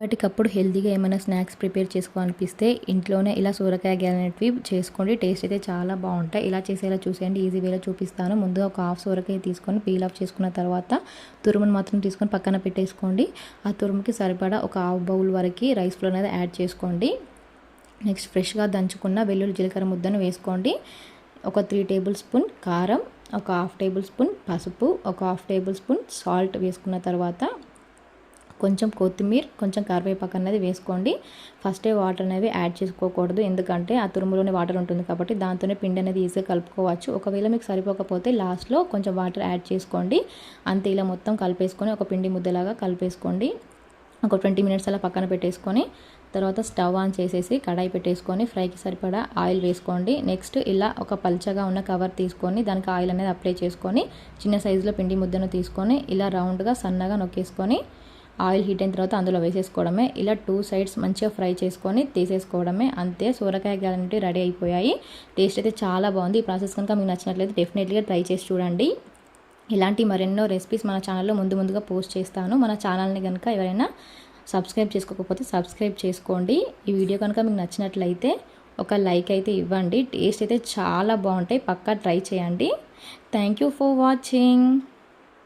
వాటికప్పుడు హెల్తీగా ఏమైనా snacks prepare చేసుకోవాలనిపిస్తే ఇంట్లోనే ఇలా సూరకాయ గ్యాలనేటివి చేసుకోండి. టేస్ట్ అయితే చాలా బాగుంటాయి. ఇలా చేసేలా చూసేయండి. ఈజీ వేలో చూపిస్తాను. ముందుగా ఒక హాఫ్ సూరకాయ తీసుకొని పీల్ ఆఫ్ చేసుకున్న తర్వాత తురుమును మాత్రం తీసుకొని పక్కన పెట్టేసుకోండి. ఆ తురుముకి సరిపడా ఒక హాఫ్ బౌల్ వరకు రైస్ ఫ్లోర్ అనేది యాడ్ చేసుకోండి. నెక్స్ట్ ఫ్రెష్గా దంచుకున్న వెల్లుల్లి జీలకర్ర ముద్దను వేసుకోండి. ఒక త్రీ టేబుల్ స్పూన్ కారం ఒక హాఫ్ టేబుల్ స్పూన్ పసుపు ఒక హాఫ్ టేబుల్ స్పూన్ సాల్ట్ వేసుకున్న తర్వాత కొంచెం కొత్తిమీర కొంచెం కరివేపాకు అనేది వేసుకోండి. ఫస్టే వాటర్ అనేవి యాడ్ చేసుకోకూడదు. ఎందుకంటే ఆ తురుములోనే వాటర్ ఉంటుంది కాబట్టి దాంతోనే పిండి అనేది ఈజీగా కలుపుకోవచ్చు. ఒకవేళ మీకు సరిపోకపోతే లాస్ట్లో కొంచెం వాటర్ యాడ్ చేసుకోండి. అంతే ఇలా మొత్తం కలిపేసుకొని ఒక పిండి ముద్దలాగా కలిపేసుకోండి. ఒక ట్వంటీ మినిట్స్ అలా పక్కన పెట్టేసుకొని తర్వాత స్టవ్ ఆన్ చేసేసి కడాయి పెట్టేసుకొని ఫ్రైకి సరిపడా ఆయిల్ వేసుకోండి. నెక్స్ట్ ఇలా ఒక పల్చగా ఉన్న కవర్ తీసుకొని దానికి ఆయిల్ అనేది అప్లై చేసుకొని చిన్న సైజులో పిండి ముద్దను తీసుకొని ఇలా రౌండ్గా సన్నగా నొక్కేసుకొని ఆయిల్ హీట్ అయిన తర్వాత అందులో వేసేసుకోవడమే. ఇలా టూ సైడ్స్ మంచిగా ఫ్రై చేసుకొని తీసేసుకోవడమే. అంతే సూరకాయ గ్యాలంటీ రెడీ అయిపోయాయి. టేస్ట్ అయితే చాలా బాగుంది. ఈ ప్రాసెస్ కనుక మీకు నచ్చినట్లయితే డెఫినెట్లీగా ట్రై చేసి చూడండి. ఇలాంటి మరెన్నో రెసిపీస్ మన ఛానల్లో ముందు ముందుగా పోస్ట్ చేస్తాను. మన ఛానల్ని కనుక ఎవరైనా సబ్స్క్రైబ్ చేసుకోకపోతే సబ్స్క్రైబ్ చేసుకోండి. ఈ వీడియో కనుక మీకు నచ్చినట్లయితే ఒక లైక్ అయితే ఇవ్వండి. టేస్ట్ అయితే చాలా బాగుంటాయి. పక్కా ట్రై చేయండి. Thank you for watching